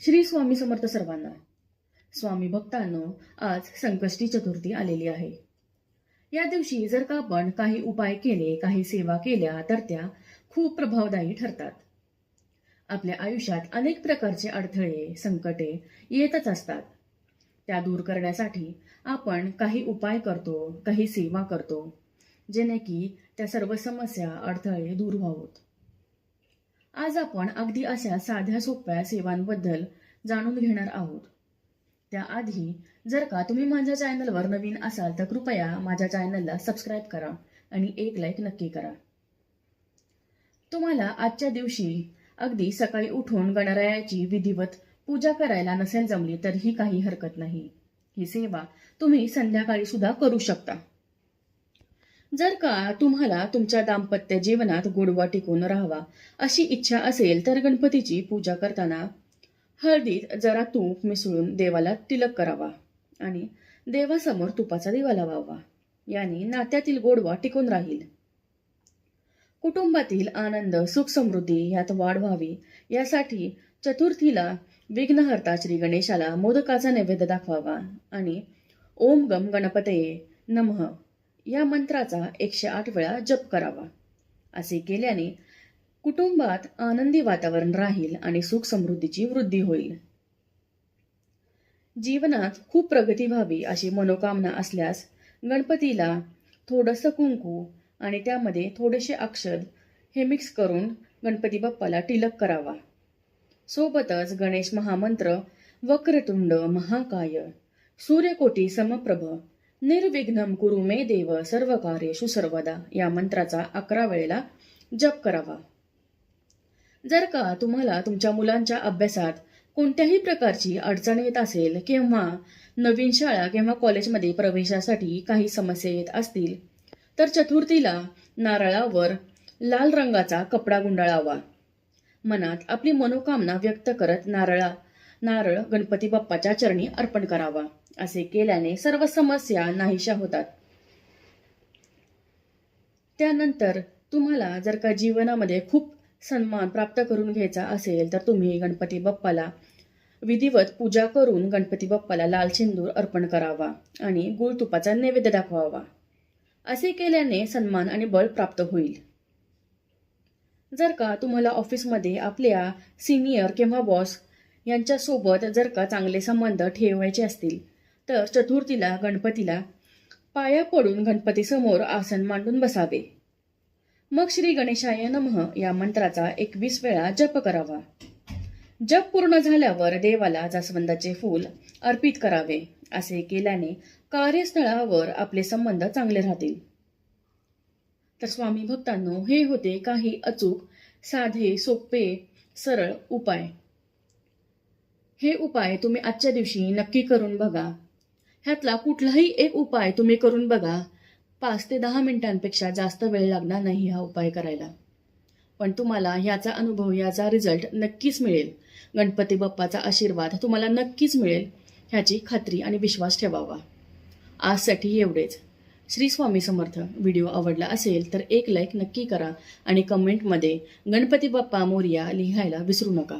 श्री स्वामी समर्थ सर्वांना. स्वामी भक्तांनो आज संकष्टी चतुर्थी आलेली आहे. या दिवशी जर का आपण काही उपाय केले काही सेवा केल्या तर त्या खूप प्रभावदायी ठरतात. आपल्या आयुष्यात अनेक प्रकारचे अडथळे संकटे येतच असतात. त्या दूर करण्यासाठी आपण काही उपाय करतो काही सेवा करतो जेणे की त्या सर्व समस्या अडथळे दूर व्हावत. आज आपण अगदी अशा साध्या सोप्या सेवांबद्दल जाणून घेणार आहोत. त्याआधी जर का तुम्ही माझ्या चॅनलवर नवीन असाल तर कृपया माझ्या चॅनलला सबस्क्राईब करा आणि एक लाईक नक्की करा. तुम्हाला आजच्या दिवशी अगदी सकाळी उठून गणरायाची विधिवत पूजा करायला नसेल जमली तरीही काही हरकत नाही. ही सेवा तुम्ही संध्याकाळी सुद्धा करू शकता. जर का तुम्हाला तुमच्या दाम्पत्य जीवनात गोडवा टिकून राहावा अशी इच्छा असेल तर गणपतीची पूजा करताना हळदीत जरा तूप मिसळून देवाला तिलक करावा आणि देवासमोर तुपाचा दिवा लावावा. याने नात्यातील गोडवा टिकून राहील. कुटुंबातील आनंद सुख समृद्धी यात वाढ व्हावी. यासाठी चतुर्थीला विघ्नहर्ता श्री गणेशाला मोदकाचा नैवेद्य दाखवावा आणि ओम गम गणपतये नमः. या मंत्राचा एकशे आठ वेळा जप करावा. असे केल्याने कुटुंबात आनंदी वातावरण राहील आणि सुख समृद्धीची वृद्धी होईल. जीवनात खूप प्रगती व्हावी अशी मनोकामना असल्यास गणपतीला थोडंसं कुंकू आणि त्यामध्ये थोडेसे अक्षद हे मिक्स करून गणपती बाप्पाला टिलक करावा. सोबतच गणेश महामंत्र वक्रतुंड महाकाय सूर्यकोटी समप्रभ निर्विघ्नम कुरु मे देव सर्व कार्येषु सर्वदा. या मंत्राचा अकरा वेळेला जप करावा. जर का तुम्हाला तुमच्या मुलांच्या अभ्यासात कोणत्याही प्रकारची अडचण येत असेल किंवा नवीन शाळा किंवा कॉलेजमध्ये प्रवेशासाठी काही समस्या येत असतील तर चतुर्थीला नारळावर लाल रंगाचा कपडा गुंडाळावा. मनात आपली मनोकामना व्यक्त करत नारळा नारळ गणपती बाप्पाच्या चरणी अर्पण करावा. असे केल्याने सर्व समस्या नाहीशा होतात. त्यानंतर तुम्हाला जर का जीवनामध्ये खूप सन्मान प्राप्त करून घ्यायचा असेल तर तुम्ही गणपती बाप्पाला विधिवत पूजा करून गणपती बाप्पाला लाल सिंदूर अर्पण करावा आणि गुळ तुपाचा नैवेद्य दाखवावा. असे केल्याने सन्मान आणि बळ प्राप्त होईल. जर का तुम्हाला ऑफिसमध्ये आपल्या सिनियर किंवा बॉस यांच्यासोबत जर का चांगले संबंध ठेवायचे असतील तर चतुर्थीला गणपतीला पाया पडून गणपतीसमोर आसन मांडून बसावे. मग श्री गणेशाय नमः या मंत्राचा एकवीस वेळा जप करावा. जप पूर्ण झाल्यावर देवाला जास्वंदाचे फूल अर्पित करावे असे केल्याने कार्यस्थळावर आपले संबंध चांगले राहतील. तर स्वामी भक्तांनो हे होते काही अचूक साधे सोपे सरळ उपाय. हे उपाय तुम्ही आजच्या दिवशी नक्की करून बघा. ह्यातला कुठलाही एक उपाय तुम्ही करून बघा. पाच ते दहा मिनिटांपेक्षा जास्त वेळ लागणार नाही हा उपाय करायला. पण तुम्हाला ह्याचा अनुभव याचा रिझल्ट नक्कीच मिळेल. गणपती बाप्पाचा आशीर्वाद तुम्हाला नक्कीच मिळेल ह्याची खात्री आणि विश्वास ठेवावा. आजसाठी एवढेच. श्री स्वामी समर्थ. व्हिडिओ आवडला असेल तर एक लाईक नक्की करा आणि कमेंटमध्ये गणपती बाप्पा मोर्या लिहायला विसरू नका.